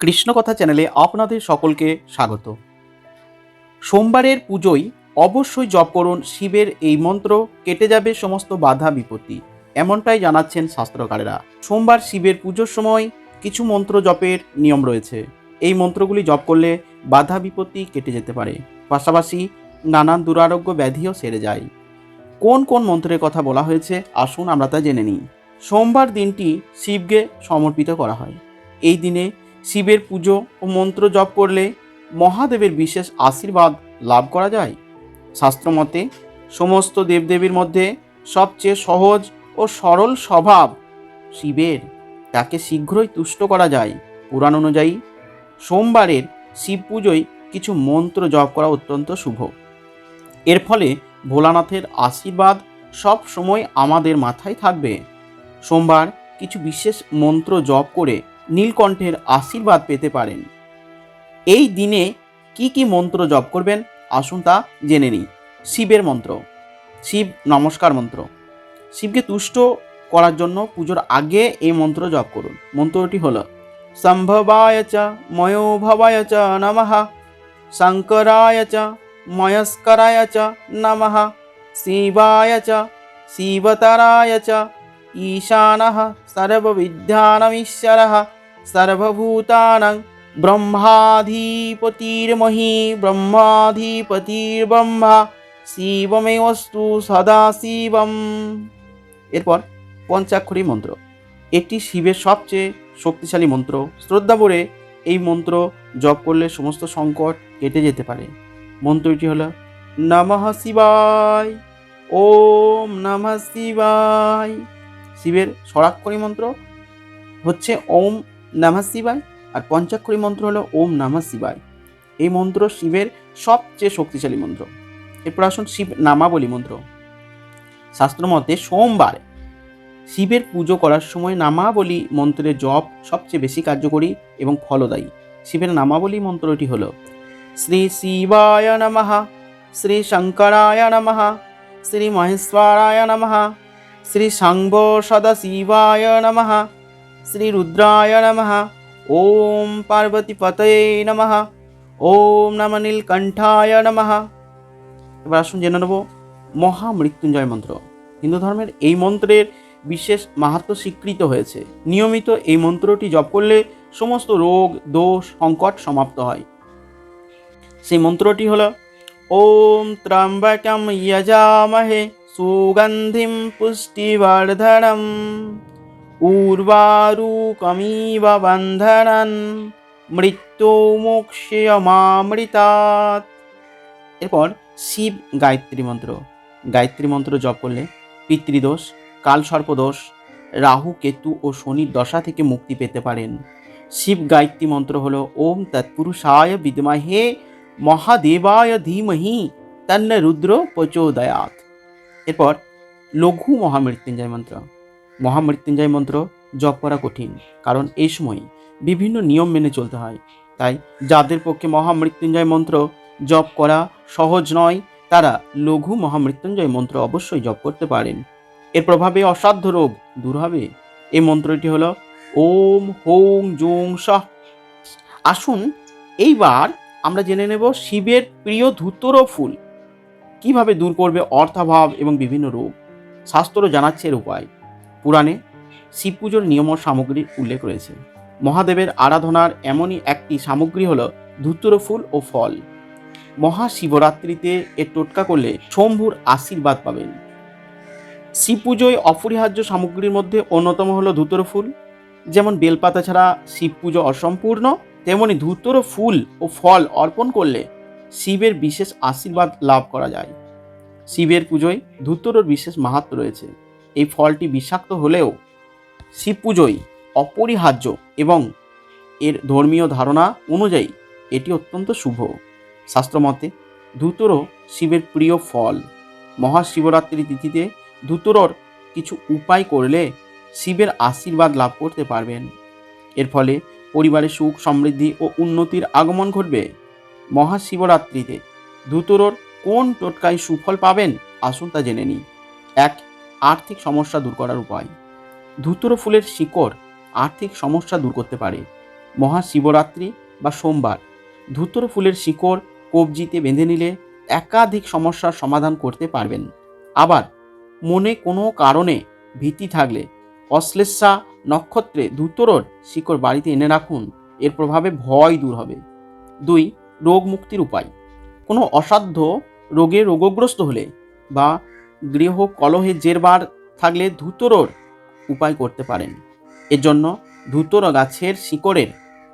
কৃষ্ণকথা চ্যানেলে আপনাদের সকলকে স্বাগত। সোমবারের পুজোয় অবশ্যই জপ করুন, শিবের এই মন্ত্র, কেটে যাবে সমস্ত বাধা বিপত্তি, এমনটাই জানাচ্ছেন শাস্ত্রকারেরা। সোমবার শিবের পুজোর সময় কিছু মন্ত্র জপের নিয়ম রয়েছে। এই মন্ত্রগুলি জপ করলে বাধা বিপত্তি কেটে যেতে পারে। পাশাপাশি নানান দুরারোগ্য ব্যাধিও সেরে যায়। কোন কোন মন্ত্রের কথা বলা হয়েছে, আসুন আমরা তা জেনে নিই। সোমবার দিনটি শিবকে সমর্পিত করা হয়। এই দিনে শিবের পুজো ও মন্ত্র জপ করলে মহাদেবের বিশেষ আশীর্বাদ লাভ করা যায়। শাস্ত্রমতে সমস্ত দেবদেবীর মধ্যে সবচেয়ে সহজ ও সরল স্বভাব শিবের। তাকে শীঘ্রই তুষ্ট করা যায়। পুরাণ অনুযায়ী সোমবারের শিব পুজোয় কিছু মন্ত্র জপ করা অত্যন্ত শুভ। এর ফলে ভোলানাথের আশীর্বাদ সব সময় আমাদের মাথায় থাকবে। সোমবার কিছু বিশেষ মন্ত্র জপ করে নীলকণ্ঠের আশীর্বাদ পেতে পারেন এই দিনে কি কি মন্ত্র জপ করবেন আসুন তা জেনে নিই শিবের মন্ত্র শিব নমস্কার মন্ত্র শিবকে তুষ্ট করার জন্য পুজোর আগে এই মন্ত্র জপ করুন মন্ত্রটি হল সম্ভবায় চ ময়োভবায় চ নমঃ শঙ্করায় চ ময়স্করায় চ নমঃ শিবায় চ শিবতরায় চ ঈশানः सर्वविद्यानमीश्वरः সর্বভূতানাং ব্রহ্মাধিপতির্মহি ব্রহ্মাধিপতির্ব্রহ্মা শিবমেবস্তু সদা শিবম এরপর পঞ্চাক্ষরী মন্ত্র। এটি শিবের সবচেয়ে শক্তিশালী মন্ত্র। শ্রদ্ধা ভরে এই মন্ত্র জপ করলে সমস্ত সংকট কেটে যেতে পারে। মন্ত্রটি হল, নম শিবায়, ওম নম শিবায়। শিবের স্বরাক্ষরী মন্ত্র হচ্ছে, ওম নমঃ শিবায়, আর পঞ্চাক্ষরী মন্ত্র হলো ওম নমঃ শিবায়। এই মন্ত্র শিবের সবচেয়ে শক্তিশালী মন্ত্র। এরপর আসুন শিব নামাবলী মন্ত্র। শাস্ত্রমতে সোমবার শিবের পুজো করার সময় নামাবলী মন্ত্রের জপ সবচেয়ে বেশি কার্যকরী এবং ফলদায়ী। শিবের নামাবলী মন্ত্রটি হল, শ্রী শিবায় নমঃ, শ্রী শঙ্করায় নমঃ, শ্রী মহেশ্বরায় নমঃ, শ্রী সাংব সদাশিবায় নমঃ রুদ্রায় নমঃ ওম পার্বতীপতয়ে নমঃ ওম নম নীলকণ্ঠায় নমঃ এবার আসুন জেনে নেব মহামৃত্যুঞ্জয় মন্ত্র। হিন্দু ধর্মের এই মন্ত্রের বিশেষ মাহাত্ম স্বীকৃত হয়েছে। নিয়মিত এই মন্ত্রটি জপ করলে সমস্ত রোগ, দোষ, সংকট সমাপ্ত হয়। সেই মন্ত্রটি হল, ওম ত্রম্বকম যজামহে সুগন্ধিম পুষ্টিবর্ধনম। উর্বারুকমিব বন্ধনন মৃত্যু মোক্ষমামৃতাৎ এরপর শিব গায়ত্রী মন্ত্র। গায়ত্রী মন্ত্র জপ করলে পিতৃদোষ, কালসর্পদোষ, রাহু, কেতু ও শনির দশা থেকে মুক্তি পেতে পারেন। শিব গায়ত্রী মন্ত্র হল, ওম তৎপুরুষায় বিদ্মহে, মহাদেবায় ধীমহি তন্ন রুদ্র প্রচোদয়াত এরপর লঘু মহামৃত্যুঞ্জয় মন্ত্র। মহামৃত্যুঞ্জয় মন্ত্র জপ করা কঠিন, কারণ এই সময় বিভিন্ন নিয়ম মেনে চলতে হয়। তাই যাদের পক্ষে মহামৃত্যুঞ্জয় মন্ত্র জপ করা সহজ নয়, তারা লঘু মহামৃত্যুঞ্জয় মন্ত্র অবশ্যই জপ করতে পারেন। এর প্রভাবে অসাধ্য রোগ দূর হবে। এই মন্ত্রটি হলো, ওম হোং জোং সহ আসুন, এইবার আমরা জেনে নেব শিবের প্রিয় ধুতর ফুল। কীভাবে দূর করবে অর্থাভাব এবং বিভিন্ন রোগ? শাস্ত্র জানাচ্ছে এর উপায়। পুরাণে শিব পুজোর নিয়ম সামগ্রীর উল্লেখ রয়েছে। মহাদেবের আরাধনার এমনই একটি সামগ্রী হল ধুতর ফুল ও ফল। মহাশিবরাত্রিতে এর টোটকা করলে শম্ভুর আশীর্বাদ পাবেন। শিব পুজোয় অপরিহার্য সামগ্রীর মধ্যে অন্যতম হলো ধুতর ফুল। যেমন বেলপাতা ছাড়া শিব পুজো অসম্পূর্ণ, তেমনি ধুতর ফুল ও ফল অর্পণ করলে শিবের বিশেষ আশীর্বাদ লাভ করা যায়। শিবের পুজোয় ধুতরর বিশেষ মাহাত্ম রয়েছে। এই ফলটি বিষাক্ত হলেও শিব পুজোয় অপরিহার্য এবং এর ধর্মীয় ধারণা অনুযায়ী এটি অত্যন্ত শুভ। শাস্ত্রমতে ধুতরো শিবের প্রিয় ফল। মহাশিবরাত্রি তিথিতে ধুতরর কিছু উপায় করলে শিবের আশীর্বাদ লাভ করতে পারবেন। এর ফলে পরিবারে সুখ, সমৃদ্ধি ও উন্নতির আগমন ঘটবে। মহাশিবরাত্রিতে ধুতরর কোন টোটকায় সুফল পাবেন? আসুন তা জেনে নিই। এক আর্থিক সমস্যা দূর করার উপায়। ধুতরো ফুলের শিকড় আর্থিক সমস্যা দূর করতে পারে। মহাশিবরাত্রি বা সোমবার। ধুতর ফুলের শিকড় কবজিতে বেঁধে নিলে একাধিক সমস্যার সমাধান করতে পারবেন। আবার মনে কোনো কারণে ভীতি থাকলে অশ্লেষা নক্ষত্রে ধুতরর শিকড় বাড়িতে এনে রাখুন। এর প্রভাবে ভয় দূর হবে। দুই, রোগ মুক্তির উপায়। কোনো অসাধ্য রোগে রোগগ্রস্ত হলে বা গৃহ কলহে জেরবার থাকলে ধুতরর উপায় করতে পারেন। এর জন্য ধুতর গাছের শিকড়ের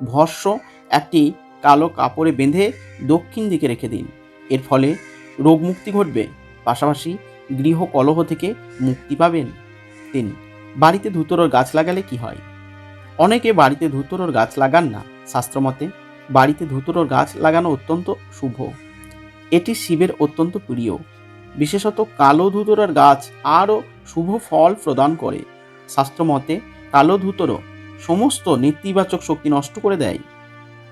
ভস্য একটি কালো কাপড়ে বেঁধে দক্ষিণ দিকে রেখে দিন। এর ফলে রোগ মুক্তি ঘটবে। পাশাপাশি গৃহ কলহ থেকে মুক্তি পাবেন তিন। বাড়িতে ধুতরর গাছ লাগালে কি হয়? অনেকে বাড়িতে ধুতরর গাছ লাগান না। শাস্ত্রমতে বাড়িতে ধুতরর গাছ লাগানো অত্যন্ত শুভ। এটি শিবের অত্যন্ত প্রিয়। বিশেষত কালো ধুতরার গাছ আরও শুভ ফল প্রদান করে। শাস্ত্রমতে, কালো ধুতর সমস্ত নেতিবাচক শক্তি নষ্ট করে দেয়।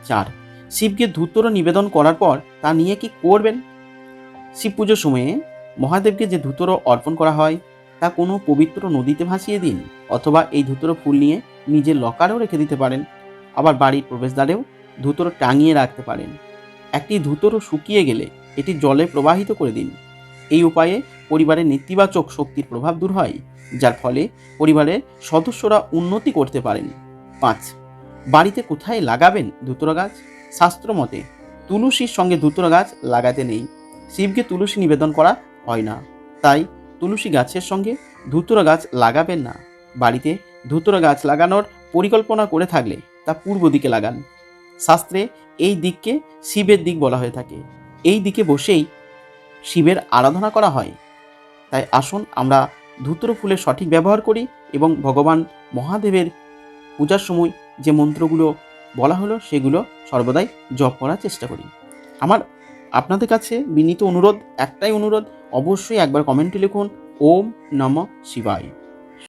চার, শিবকে ধুতর নিবেদন করার পর তা নিয়ে কি করবেন? শিব পুজোর সময়ে মহাদেবকে যে ধুতর অর্পণ করা হয়, তা কোনো পবিত্র নদীতে ভাসিয়ে দিন অথবা এই ধুতর ফুল নিয়ে নিজের লকারেও রেখে দিতে পারেন। আবার বাড়ির প্রবেশদ্বারেও ধুতর টাঙিয়ে রাখতে পারেন। একটি ধুতর শুকিয়ে গেলে এটি জলে প্রবাহিত করে দিন। এই উপায়ে পরিবারের নেতিবাচক শক্তির প্রভাব দূর হয়, যার ফলে পরিবারের সদস্যরা উন্নতি করতে পারেন। পাঁচ, বাড়িতে কোথায় লাগাবেন ধুতরা গাছ? শাস্ত্র মতে, তুলসীর সঙ্গে ধুতরা গাছ লাগাতে নেই। শিবকে তুলসী নিবেদন করা হয় না। তাই তুলসী গাছের সঙ্গে ধুতরা গাছ লাগাবেন না। বাড়িতে ধুতরা গাছ লাগানোর পরিকল্পনা করে থাকলে তা পূর্ব দিকে লাগান। শাস্ত্রে এই দিককে শিবের দিক বলা হয়ে থাকে। এই দিকে বসেই শিবের আরাধনা করা হয়। তাই আসুন আমরা ধুতর ফুলের সঠিক ব্যবহার করি এবং ভগবান মহাদেবের পূজার সময় যে মন্ত্রগুলো বলা হলো সেগুলো সর্বদাই জপ করার চেষ্টা করি। আমার আপনাদের কাছে বিনীত অনুরোধ, একটাই অনুরোধ, অবশ্যই একবার কমেন্টে লিখুন, ওম নম শিবায়।